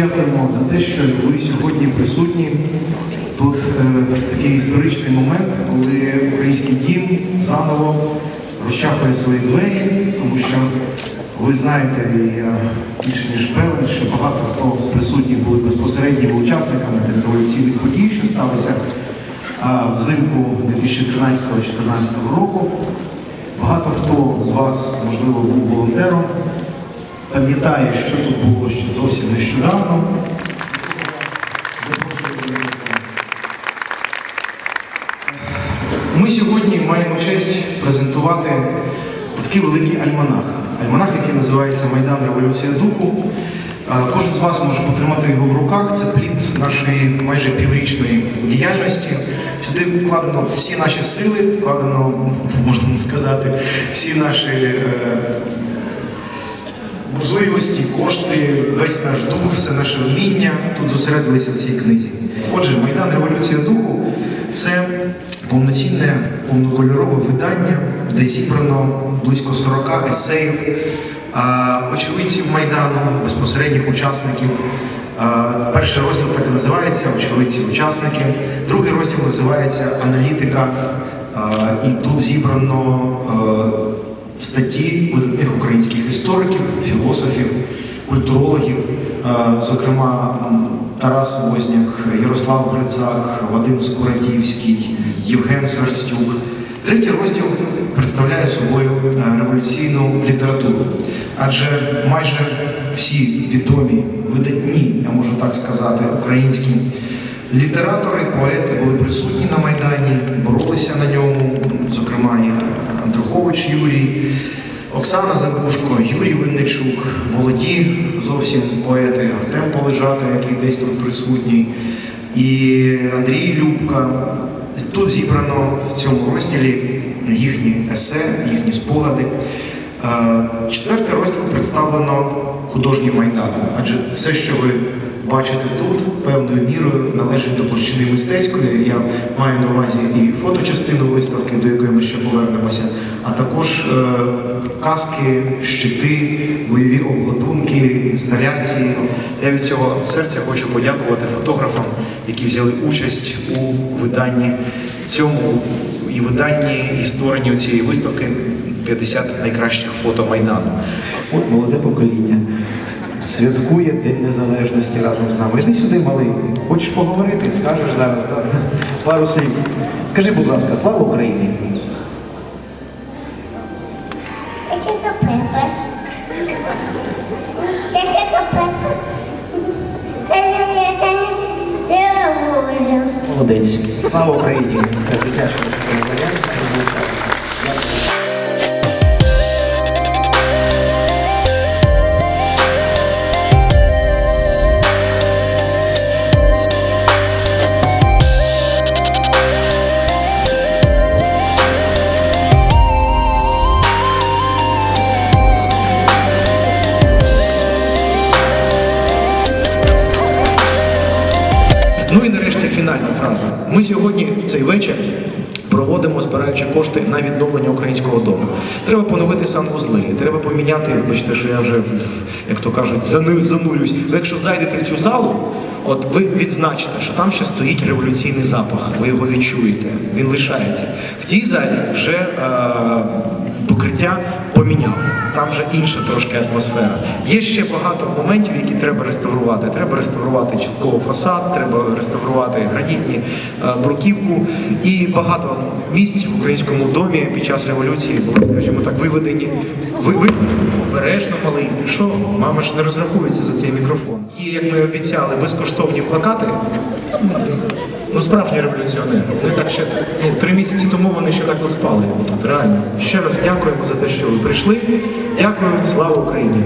дякуємо за те, що ви сьогодні присутні. Тут е, такий історичний момент, коли український дім заново розчахує свої двері, тому що ви знаєте, я більше ніж певен, що багато хто з присутніх були безпосередніми учасниками тих революційних подій, що сталися а, взимку 2013-2014 року. Багато хто з вас, можливо, був волонтером, пам'ятає, що тут було ще зовсім нещодавно. Ми сьогодні маємо честь презентувати такий великий альманах. Альманах, який називається Майдан Революція Духу. Кожен з вас може потримати його в руках. Це плід нашої майже піврічної діяльності. Сюди вкладено всі наші сили, вкладено, можна сказати, всі наші е, можливості, кошти, весь наш дух, все наше вміння тут зосередилися в цій книзі. Отже, Майдан Революція Духу це повноцінне, повнокольорове видання, де зібрано близько 40 есеїв, очевидців Майдану, безпосередніх учасників. Перший розділ так і називається Очевидці учасники. Другий розділ називається Аналітика. І тут зібрано статті видатних українських істориків, філософів, культурологів, е, зокрема Тарас Возняк, Ярослав Грицак, Вадим Скуратівський, Євген Сверстюк. Третій розділ представляє собою е, революційну літературу, адже майже всі відомі, видатні, я можу так сказати, українські літератори, поети були присутні на Майдані, боролися на ньому, зокрема і Андрухович Юрій, Оксана Забушко, Юрій Винничук, молоді зовсім поети, Артем Полежака, який десь тут присутній, і Андрій Любка. Тут зібрано в цьому розділі їхні есе, їхні спогади. Е, Четвертий розділ представлено художнім майданом, адже все, що ви бачите тут, певною мірою належить до площини мистецької. Я маю на увазі і фоточастину виставки, до якої ми ще повернемося, а також е, каски, щити, бойові обладунки, інсталяції. Я від цього серця хочу подякувати фотографам, які взяли участь у виданні цьому і виданні і створенні цієї виставки 50 найкращих фото Майдану. От молоде покоління. Святкує День Незалежності разом з нами. Іди сюди, малий. Хочеш поговорити? Скажеш зараз, так? Пару слів. Скажи, будь ласка, слава Україні! Молодець. Слава Україні! Це дитяче варіант. Ну і нарешті фінальна фраза. Ми сьогодні цей вечір проводимо, збираючи кошти на відновлення українського дому. Треба поновити санвузли, треба поміняти, вибачте, що я вже, як то кажуть, зану- занурююсь. Ви якщо зайдете в цю залу, от ви відзначите, що там ще стоїть революційний запах, ви його відчуєте, він лишається. В тій залі вже е, покриття поміняли. Там вже інша трошки атмосфера. Є ще багато моментів, які треба реставрувати. Треба реставрувати частково фасад, треба реставрувати гранітні е, бруківку. І багато місць в українському домі під час революції були, скажімо так, виведені. Ви, ви обережно малий. Ти що? Мама ж не розрахується за цей мікрофон. І як ми обіцяли, безкоштовні плакати. Ну, справжні революціонери. Вони так ще ну, три місяці тому вони ще так от спали. Тут реально. Ще раз дякуємо за те, що ви прийшли. Дякую, слава Україні!